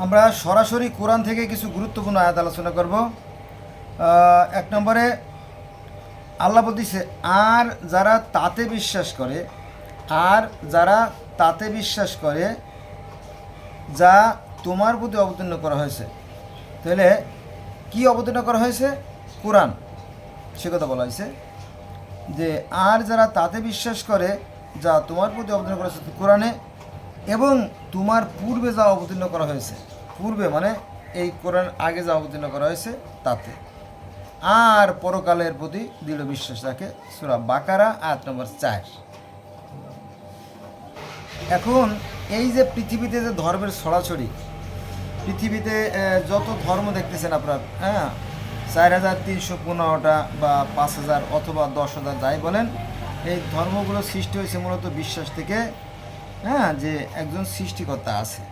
আমরা সরাসরি কোরআন থেকে কিছু গুরুত্বপূর্ণ আয়াত আলোচনা করব। এক নম্বরে আল্লাহ বলতেছে, আর যারা তাতে বিশ্বাস করে, আর যারা তাতে বিশ্বাস করে, যা তোমার প্রতি অবতীর্ণ করা হয়েছে। তাহলে কি অবতীর্ণ করা হয়েছে? কোরআন। সে কথা বলা হয়েছে যে, আর যারা তাতে বিশ্বাস করে, যা তোমার প্রতি অবতীর্ণ করা হয়েছে, কোরআনে এবং তোমার পূর্বে যা অবতীর্ণ করা হয়েছে, পূর্বে মানে এই কোরআন আগে যা অবতীর্ণ করা হয়েছে তাতে। আর পরকালের প্রতি দৃঢ় বিশ্বাস রাখে সুরা বাকারা আট নম্বর চার। এখন এই যে পৃথিবীতে যে ধর্মের ছড়াছড়ি, পৃথিবীতে যত ধর্ম দেখতেছেন আপনার হ্যাঁ চার হাজার তিনশো পনেরোটা বা পাঁচ হাজার অথবা দশ হাজার যাই বলেন, এই ধর্মগুলো সৃষ্টি হয়েছে মূলত বিশ্বাস থেকে যে একজন সৃষ্টিকর্তা আছে।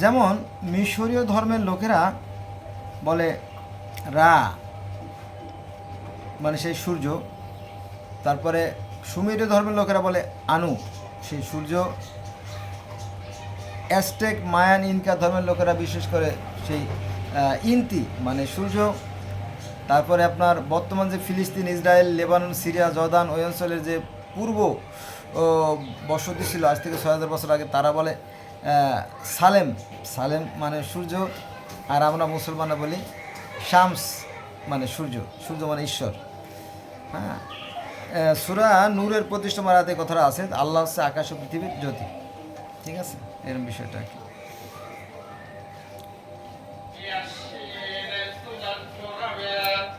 যেমন মিশরীয় ধর্মের লোকেরা বলে, রা মানে সেই সূর্য। তারপরে সুমেরীয় ধর্মের লোকেরা বলে, আনু সেই সূর্য। অ্যাস্টেক, মায়ান, ইনকা ধর্মের লোকেরা বিশেষ করে সেই ইন্তি মানে সূর্য। তারপরে আপনার বর্তমান যে ফিলিস্তিন, ইসরায়েল, লেবানন, সিরিয়া, জর্দান ওই অঞ্চলের যে পূর্ব বসতি ছিল, আজ থেকে ছয় হাজার বছর আগে, তারা বলে সালেম সালেম মানে সূর্য, আর আমরা মুসলমানরা বলি শামস মানে সূর্য সূর্য মানে ঈশ্বর। হ্যাঁ সুরা নূরের প্রতিষ্ঠা মারাতে কথাটা আছে, আল্লাহ হচ্ছে আকাশ ও পৃথিবীর জ্যোতি। ঠিক আছে? এরকম বিষয়টা আর কি।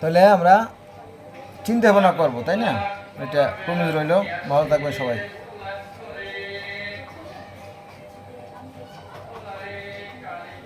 তাহলে আমরা চিন্তা ভাবনা করব, তাই না? এটা প্রমিজ রইল ভালো থাকবে সবাই।